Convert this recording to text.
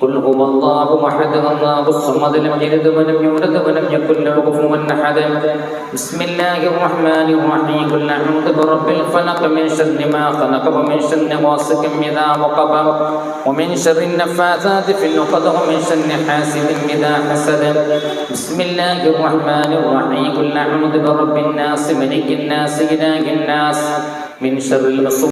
قل هو الله أحد الله الصمد لم يلد ولم يولد ولم يكن له كفوا أحد. بسم الله الرحمن الرحيم. قل أعوذ برب الفلق من شر ما خلق ومن شر غاسق إذا وقب ومن شر النفاثات في العقد ومن شر حاسد إذا حسد. بسم الله الرحمن الرحيم. قل أعوذ برب الناس ملك الناس إله الناس من شر الوسواس